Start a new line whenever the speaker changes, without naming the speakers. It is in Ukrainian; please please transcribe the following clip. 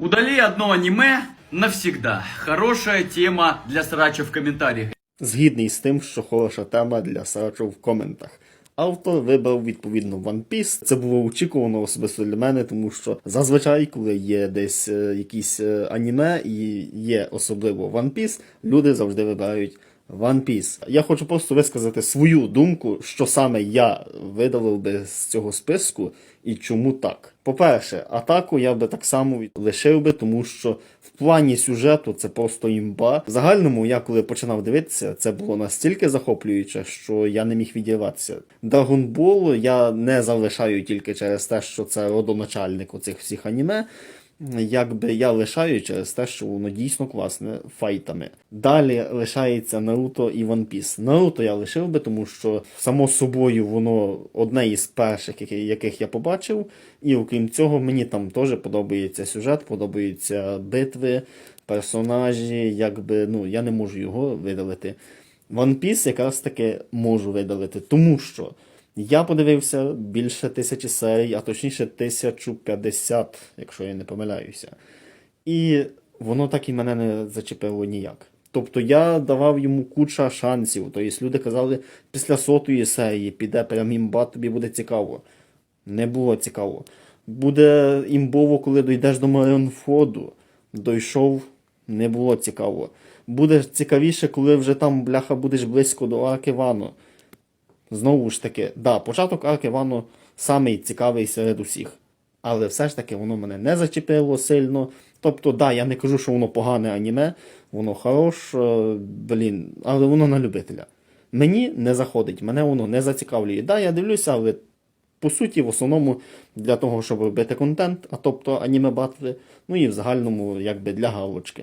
Удали одно аниме навсегда. Хорошая тема для срача в комментариях.
Згідний з тим, що хороша тема для срачу в коментах. Автор вибрав відповідно One Piece. Це було очікувано особисто для мене, тому що зазвичай, коли є десь е, якісь е, аніме і є особливо One Piece, люди завжди вибирають One Piece. Я хочу просто висказати свою думку, що саме я видалив би з цього списку і чому так. По-перше, атаку я би так само лишив би, тому що в плані сюжету це просто імба. В загальному, я коли починав дивитися, це було настільки захоплююче, що я не міг відірватися. Ball я не залишаю тільки через те, що це родоначальник оцих всіх аніме. Якби я лишаю через те, що воно дійсно класне файтами. Далі лишається Наруто і One Piece. Наруто я лишив би, тому що само собою воно одне із перших, яких я побачив. І окрім цього, мені там теж подобається сюжет, подобаються битви, персонажі. Якби ну я не можу його видалити. One Piece якраз таки можу видалити, тому що я подивився більше тисячі серій, а точніше 1050, якщо я не помиляюся. І воно так і мене не зачепило ніяк. Тобто я давав йому куча шансів. Тобто люди казали, після сотої серії піде прям імба, тобі буде цікаво. Не було цікаво. Буде імбово, коли дійдеш до Маріонфоду. Дойшов, не було цікаво. Буде цікавіше, коли вже там, бляха, будеш близько до Арки Вано. Знову ж таки, да, початок Арки Вано самий цікавий серед усіх. Але все ж таки воно мене не зачепило сильно. Тобто, да, я не кажу, що воно погане аніме, воно хорош, е, блін, але воно на любителя. Мені не заходить, мене воно не зацікавлює. Да, я дивлюся, але по суті, в основному для того, щоб робити контент, а тобто аніме батли, ну і в загальному, якби для галочки.